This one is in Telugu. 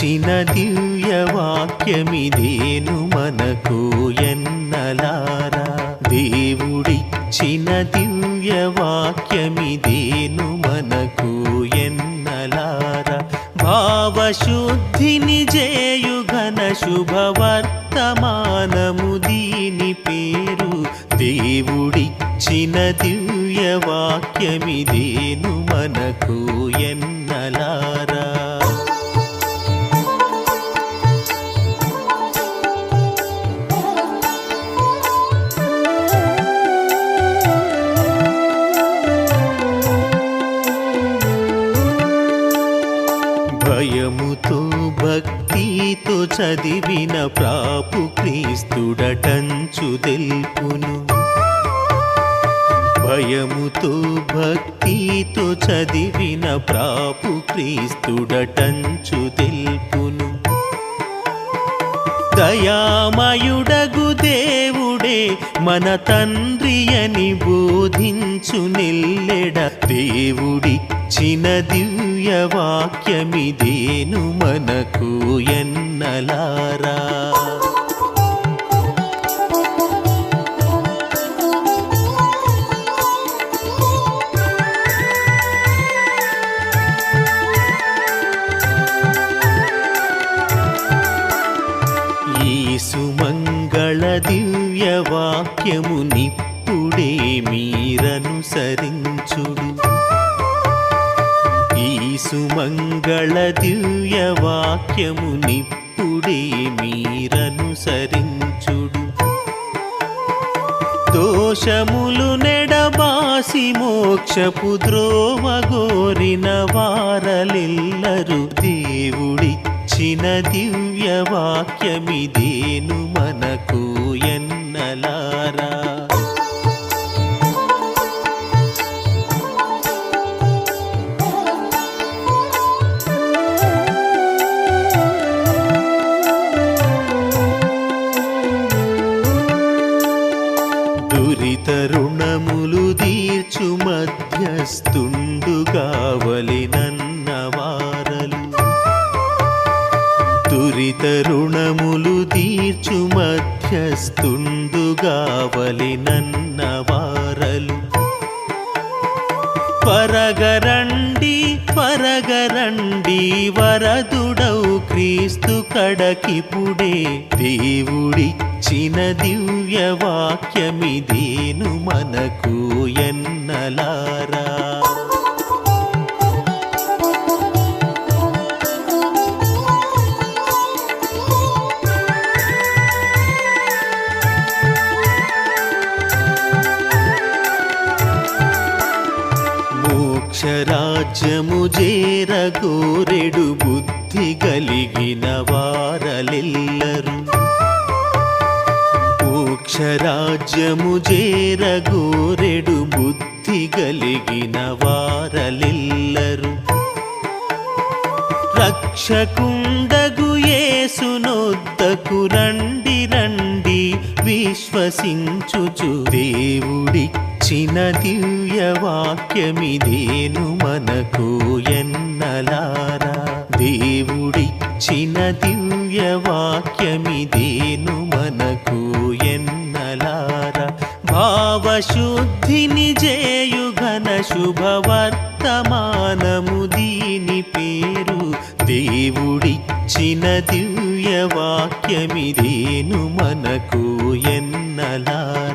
దివ్య వాక్యమిదేను మనకు ఎన్నలారా? దేవుడిచ్చిన దివ్య వాక్యమిదేను మనకు ఎన్నలారా? భావశుద్ధిని జేయుఘన శుభవర్తమానము దీని పేరు. దేవుడిచ్చిన దివ్య వాక్యమిదేను మనకు ఎన్నలారా? చదివిన ప్రాపు క్రీస్తుడటంచు తెలుపును. భయముతో భక్తితో చదివిన ప్రాపు క్రీస్తుడటంచు తెలుపును. దయామయుడగు వాడే మన తండ్రి అని బోధించు నిల్లెడ. దేవుడిచ్చిన దివ్య వాక్యమిదేను మనకు ఎన్నలారా. ఈ సుమంగళ దివ్య నిప్పుడే మీరనుసరించుడు. ఈ సుమంగళ దివ్య వాక్యము నిప్పుడే మీరనుసరించుడు. దోషములు నెడబాసి మోక్షపు ద్రోవగోరిన వారలెల్లరు దేవుడిచ్చిన దివ్య వాక్యమిదేను మనకు దురిత రుణములు తీర్చు మధ్యస్థుండుగావలినన్న వారలు. దురిత రుణములు తీర్చు మధ్యస్థుండుగావలినన్న వారలు. పరగరండి త్వరగరండి వరదుడౌ క్రీస్తు కడకిపుడే. దేవుడిచ్చిన దివ్య వాక్యమిదేను మనకు ఎన్నలార? మోక్షరాజ్యము చేరగోరెడు బుద్ధి కలిగిన వారలెల్లరు. మోక్షరాజ్యము చేరగోరెడు బుద్ధి కలిగిన వారలెల్లరు. రక్షకుండగు ఏసునొద్దకు రండి రండి విశ్వసించుచు దేవుడిచ్చిన దివ్య వాక్యమిదేను మనకు ఎన్నలారా? దేవుడిచ్చిన దివ్య వాక్యమిదేను మనకు ఎన్నలారా? భావశుద్ధిని జేయుఘన శుభవర్తమానము దీని పేరు. దేవుడిచ్చిన దివ్య వాక్యమిదేను మనకు ఎన్నలారా?